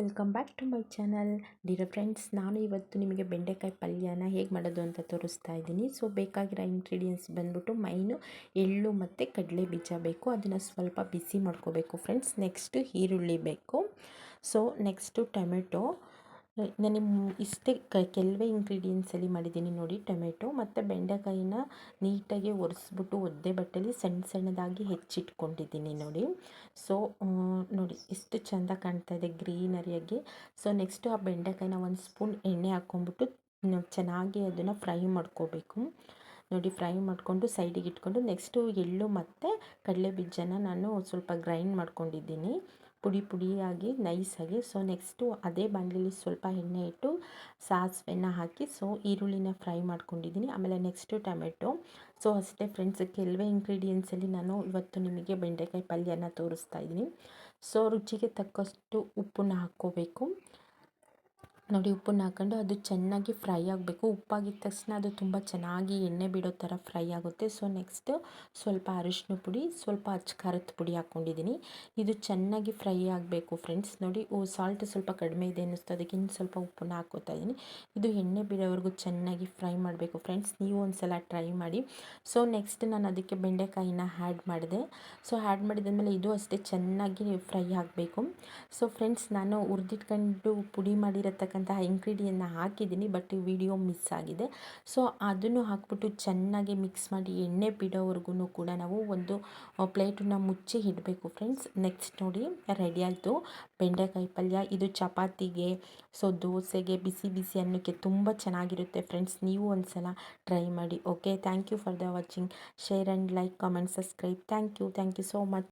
Welcome back to my channel. Dear friends, ನಾನು ಇವತ್ತು ನಿಮಗೆ ಬೆಂಡೆಕಾಯಿ ಪಲ್ಯನ ಹೇಗೆ ಮಾಡೋದು ಅಂತ ತೋರಿಸ್ತಾ ಇದ್ದೀನಿ. ಸೊ, ಬೇಕಾಗಿರೋ ಇಂಗ್ರೀಡಿಯೆಂಟ್ಸ್ ಬಂದ್ಬಿಟ್ಟು ಮೈನು, ಎಳ್ಳು ಮತ್ತು ಕಡಲೆ ಬೀಜ ಬೇಕು. ಅದನ್ನು ಸ್ವಲ್ಪ ಬಿಸಿ ಮಾಡ್ಕೋಬೇಕು ಫ್ರೆಂಡ್ಸ್. ನೆಕ್ಸ್ಟು ಈರುಳ್ಳಿ ಬೇಕು. So next tomato. ನಾನು ಇಷ್ಟೇ ಕ, ಕೆಲವೇ ಇಂಗ್ರೀಡಿಯೆಂಟ್ಸಲ್ಲಿ ಮಾಡಿದ್ದೀನಿ ನೋಡಿ. ಟೊಮೆಟೊ ಮತ್ತು ಬೆಂಡೆಕಾಯಿನ ನೀಟಾಗಿ ಒರೆಸ್ಬಿಟ್ಟು ಒದ್ದೆ ಬಟ್ಟೆಲಿ ಸಣ್ಣ ಸಣ್ಣದಾಗಿ ಹೆಚ್ಚಿಟ್ಕೊಂಡಿದ್ದೀನಿ ನೋಡಿ. ಸೊ ನೋಡಿ ಎಷ್ಟು ಚೆಂದ ಕಾಣ್ತಾ ಇದೆ ಗ್ರೀನರಿಯಾಗಿ ಸೊ ನೆಕ್ಸ್ಟು ಆ ಬೆಂಡೆಕಾಯಿನ ಒಂದು ಸ್ಪೂನ್ ಎಣ್ಣೆ ಹಾಕ್ಕೊಂಬಿಟ್ಟು ಚೆನ್ನಾಗಿ ಅದನ್ನು ಫ್ರೈ ಮಾಡ್ಕೋಬೇಕು. ನೋಡಿ ಫ್ರೈ ಮಾಡಿಕೊಂಡು ಸೈಡಿಗೆ ಇಟ್ಕೊಂಡು ನೆಕ್ಸ್ಟು ಎಳ್ಳು ಮತ್ತು ಕಡಲೆ ಬೀಜನ ನಾನು ಸ್ವಲ್ಪ ಗ್ರೈಂಡ್ ಮಾಡ್ಕೊಂಡಿದ್ದೀನಿ. ಪುಡಿ ಪುಡಿಯಾಗಿ ನೈಸಾಗಿ. ಸೊ ನೆಕ್ಸ್ಟು ಅದೇ ಬಾಂಡ್ಲಿಲಿ ಸ್ವಲ್ಪ ಎಣ್ಣೆ ಇಟ್ಟು ಸಾಸಿವೆನ ಹಾಕಿ ಸೊ ಈರುಳ್ಳಿನ ಫ್ರೈ ಮಾಡ್ಕೊಂಡಿದ್ದೀನಿ. ಆಮೇಲೆ ನೆಕ್ಸ್ಟು ಟೊಮೆಟೊ. ಸೊ ಅಷ್ಟೇ ಫ್ರೆಂಡ್ಸ್ ಕೆಲವೇ ಇಂಗ್ರೀಡಿಯೆಂಟ್ಸಲ್ಲಿ ನಾನು ಇವತ್ತು ನಿಮಗೆ ಬೆಂಡೆಕಾಯಿ ಪಲ್ಯನ ತೋರಿಸ್ತಾ ಇದ್ದೀನಿ. ಸೊ ರುಚಿಗೆ ತಕ್ಕಷ್ಟು ಉಪ್ಪನ್ನ ಹಾಕ್ಕೋಬೇಕು. ನೋಡಿ ಉಪ್ಪನ್ನ ಹಾಕ್ಕೊಂಡು ಅದು ಚೆನ್ನಾಗಿ ಫ್ರೈ ಆಗಬೇಕು. ಉಪ್ಪಾಗಿದ ತಕ್ಷಣ ಅದು ತುಂಬ ಚೆನ್ನಾಗಿ ಎಣ್ಣೆ ಬಿಡೋ ಥರ ಫ್ರೈ ಆಗುತ್ತೆ. ಸೊ, ನೆಕ್ಸ್ಟು ಸ್ವಲ್ಪ ಅರಿಶಿನ ಪುಡಿ, ಸ್ವಲ್ಪ ಅಚ್ಚಕಾರದ ಪುಡಿ ಹಾಕ್ಕೊಂಡಿದ್ದೀನಿ. ಇದು ಚೆನ್ನಾಗಿ ಫ್ರೈ ಆಗಬೇಕು ಫ್ರೆಂಡ್ಸ್. ನೋಡಿ, ಓ, ಸಾಲ್ಟ್ ಸ್ವಲ್ಪ ಕಡಿಮೆ ಇದೆ ಅನ್ನಿಸ್ತು. ಅದಕ್ಕೆ ಇನ್ನು ಸ್ವಲ್ಪ ಉಪ್ಪನ್ನ ಹಾಕೋತಾ ಇದ್ದೀನಿ. ಇದು ಎಣ್ಣೆ ಬಿಡೋವರೆಗೂ ಚೆನ್ನಾಗಿ ಫ್ರೈ ಮಾಡಬೇಕು ಫ್ರೆಂಡ್ಸ್. ನೀವು ಒಂದು ಸಲ ಟ್ರೈ ಮಾಡಿ. ಸೊ, ನೆಕ್ಸ್ಟ್ ನಾನು ಅದಕ್ಕೆ ಬೆಂಡೆಕಾಯಿನ ಆ್ಯಡ್ ಮಾಡಿದೆ. ಸೊ ಹ್ಯಾಡ್ ಮೇಲೆ ಇದು ಅಷ್ಟೇ ಚೆನ್ನಾಗಿ ಫ್ರೈ ಆಗಬೇಕು. ಸೊ, ಫ್ರೆಂಡ್ಸ್, ನಾನು ಹುರಿದಿಟ್ಕೊಂಡು ಪುಡಿ ಮಾಡಿರತಕ್ಕಂಥ ಬೇಕಾದಂತಹ ಇಂಗ್ರೀಡಿಯನ್ನ ಹಾಕಿದ್ದೀನಿ ಬಟ್ ವಿಡಿಯೋ ಮಿಸ್ ಆಗಿದೆ. ಸೊ ಅದನ್ನು ಹಾಕ್ಬಿಟ್ಟು ಚೆನ್ನಾಗಿ ಮಿಕ್ಸ್ ಮಾಡಿ ಎಣ್ಣೆ ಬಿಡೋವರೆಗೂ ಕೂಡ ನಾವು ಒಂದು ಪ್ಲೇಟನ್ನು ಮುಚ್ಚಿ ಇಡಬೇಕು ಫ್ರೆಂಡ್ಸ್ ನೆಕ್ಸ್ಟ್ ನೋಡಿ ರೆಡಿ ಆಯಿತು. ಬೆಂಡೆಕಾಯಿ ಪಲ್ಯ, ಇದು ಚಪಾತಿಗೆ ಸೊ ದೋಸೆಗೆ, ಬಿಸಿ ಬಿಸಿ ಅನ್ನಕ್ಕೆ ತುಂಬ ಚೆನ್ನಾಗಿರುತ್ತೆ ಫ್ರೆಂಡ್ಸ್ ನೀವು ಒಂದು ಸಲ ಟ್ರೈ ಮಾಡಿ okay thank you for the watching share and like comment subscribe thank you thank you so much